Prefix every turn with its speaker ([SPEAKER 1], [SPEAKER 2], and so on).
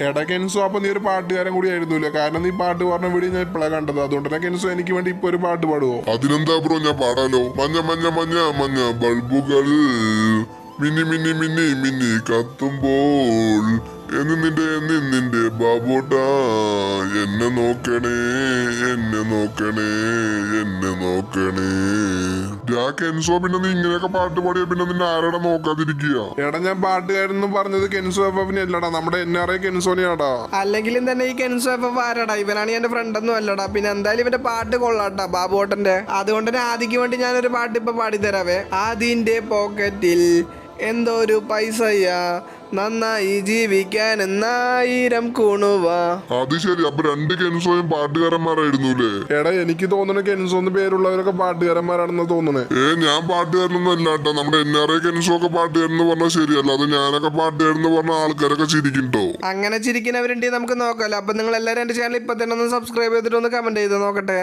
[SPEAKER 1] എടാ കെൻസോ അപ്പൊ നീ ഒരു പാട്ടുകാരൻ കൂടി ആയിരുന്നില്ല? കാരണം നീ പാട്ട് പറഞ്ഞ വീഡിയോ ഞാൻ ഇപ്പോഴാണ് കണ്ടത്. അതുകൊണ്ട് തന്നെ കെൻസോ എനിക്ക് വേണ്ടി ഇപ്പൊ ഒരു പാട്ട് പാടുവോ?
[SPEAKER 2] അതിനെന്താ ബ്രോ ഞാൻ പാടാലോ. മഞ്ഞ മഞ്ഞ മഞ്ഞ മഞ്ഞ ബൾബുകൾ. മിന്നി മിന്നി മിന്നി മിന്നി കത്തുമ്പോൾ എന്ന് നിന്റെ എന്ന് നിന്റെ ബാബോട്ട. എന്നെ നോക്കണേ എന്നെ നോക്കണേ എന്നെ നോക്കണേ. ഡാ കെൻസോ പിന്നെ നീ ഇങ്ങനെയൊക്കെ പാട്ട് പാടിയ പിന്നെ നിന്നെ ആരോടെ നോക്കാതിരിക്കുക?
[SPEAKER 1] എടാ ഞാൻ പാട്ടുകാരൻ എന്ന് പറഞ്ഞത് കെൻസോ എഫിനെ അല്ലടാ നമ്മുടെ എൻ ആർ ഐ കെൻസോനെയാടാ.
[SPEAKER 3] അല്ലെങ്കിലും തന്നെ ഈ കെൻസോ എഫ് ആരാടാ? ഇവനാണ് എന്റെ ഫ്രണ്ട് ഒന്നും അല്ലടാ. പിന്നെ എന്തായാലും ഇവന്റെ പാട്ട് കൊള്ളാട്ടാ ബാബുവോട്ടന്റെ അതുകൊണ്ട് തന്നെ ആദിക്ക് വേണ്ടി ഞാനൊരു പാട്ട് ഇപ്പൊ പാടിത്തരാവേ. ആദിന്റെ പോക്കറ്റിൽ എന്തോ ഒരു പൈസയാ. നന്നായി ജീവിക്കാൻ എന്നായിരം കുണുവ.
[SPEAKER 2] അത് ശരി അപ്പൊ രണ്ട് കെൻസോയും പാട്ടുകാരന്മാരായിരുന്നുല്ലേ?
[SPEAKER 1] എടാ എനിക്ക് തോന്നുന്നു കെൻസോ എന്ന് പേരുള്ളവരൊക്കെ പാട്ടുകാരന്മാരാണെന്ന് തോന്നുന്നേ
[SPEAKER 2] ഏ ഞാൻ പാട്ടുകാരനൊന്നും അല്ല കേട്ടോ. നമ്മുടെ എൻ ആർ ഐ കെൻസോ ഒക്കെ പാട്ടുകാരൻ എന്ന് പറഞ്ഞാൽ ശരിയല്ല. അത് ഞാനൊക്കെ പാട്ടുകാരൻ എന്ന് പറഞ്ഞ ആൾക്കാരൊക്കെ ചിരിക്കും ട്ടോ.
[SPEAKER 3] അങ്ങനെ ചിരിക്കുന്നവരുണ്ടെങ്കിൽ നമുക്ക് നോക്കാമല്ലോ അപ്പൊ നിങ്ങൾ എല്ലാവരും എന്റെ ചാനൽ ഇപ്പൊ തന്നെ ഒന്ന് സബ്സ്ക്രൈബ് ചെയ്തിട്ട് ഒന്ന് കമന്റ് ചെയ്ത് നോക്കട്ടെ.